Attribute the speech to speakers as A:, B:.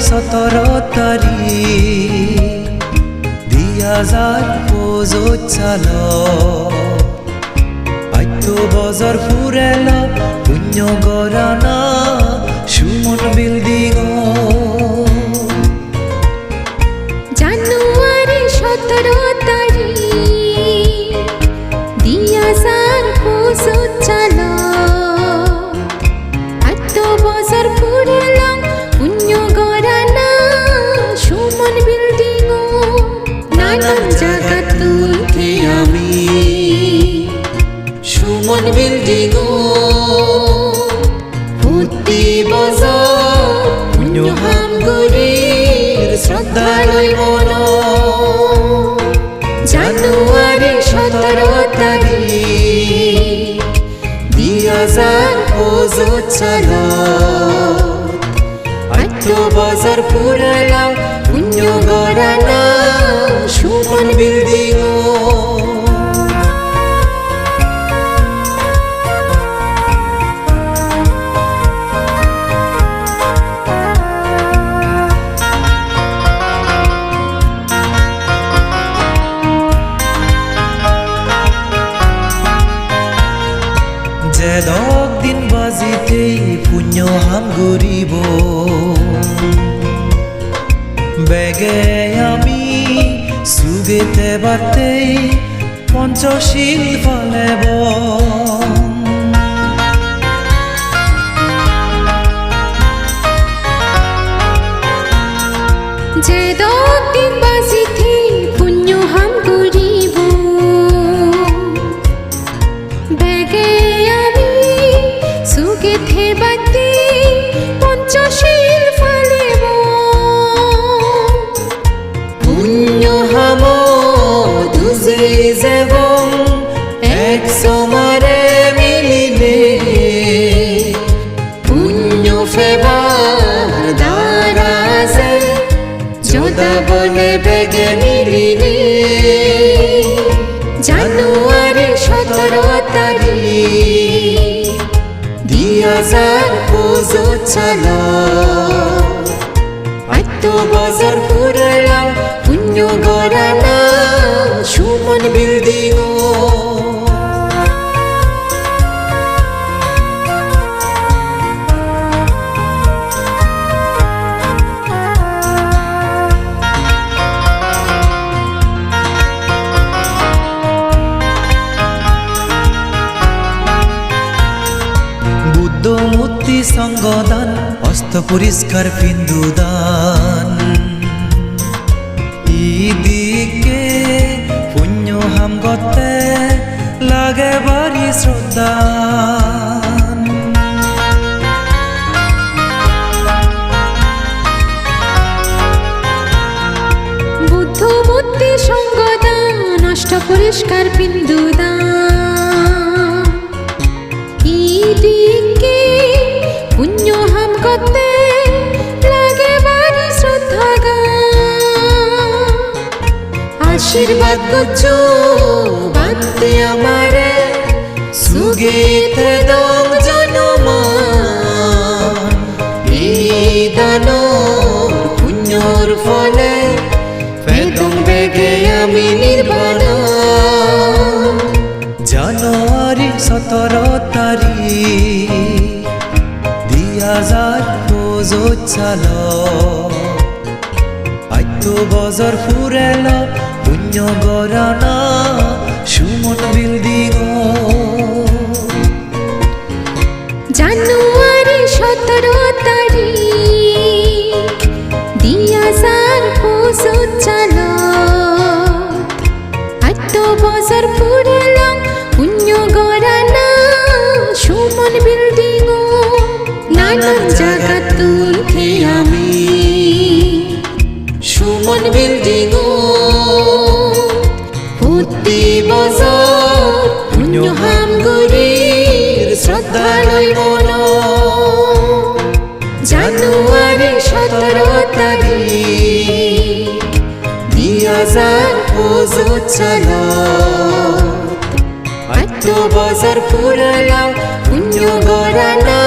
A: সতেরো তারিখ দুই হাজার পঁচিশ সাল আইতো বজর ফুরেল পুণ্য গরানা
B: শ্রদ্ধালয় মন জানুয়ারি সতেরো তারিখ দুই হাজার পঁচিশ পুণ্য গড়ানা
A: দক দিন বাজিতেই পুণ্য হাম গরিব। বেগে আমি সুগেতে বাতেই পঞ্চশীল ফলেব।
B: যে দিন ফেবার দারাজে যোদা বলে বেগে মিলিলে জানুয়ারি সতেরো তারিখ, দিয়া যার পুজো সাল আত্ম বজার
A: সঙ্গদান, অস্ত পরিষ্কার পিন্দুদান ইদিকে পুণ্য হাম গতে লাগে বাড়ি শ্রদ্ধা
B: বুদ্ধ বুদ্ধি নষ্ট পরিষ্কার বিন্দুদান। আশীর্বাদ করছ বান্তে আমারে সুগীতে দং জনমান এই দানর পুণ্যর ফলে বেদম বেগে আমি নির্বাণ।
A: জানুয়ারি সতেরো তারিখ দুই হাজার পঁচিশ সাল আইত বজর ফুরেল পুণ্য গরানা সুমন বিল্ডিং
B: জানুয়ারি সতেরো তারিখ সুমন বিল্ডিং আমি সুমন বিল্ডিং প্রতি বছর পুণ্য শ্রদ্ধালয় মন। জানুয়ারি সতেরো তারিখ হাজার সাল আত্ম বছর পুরলাম, পুণ্য গড়ানা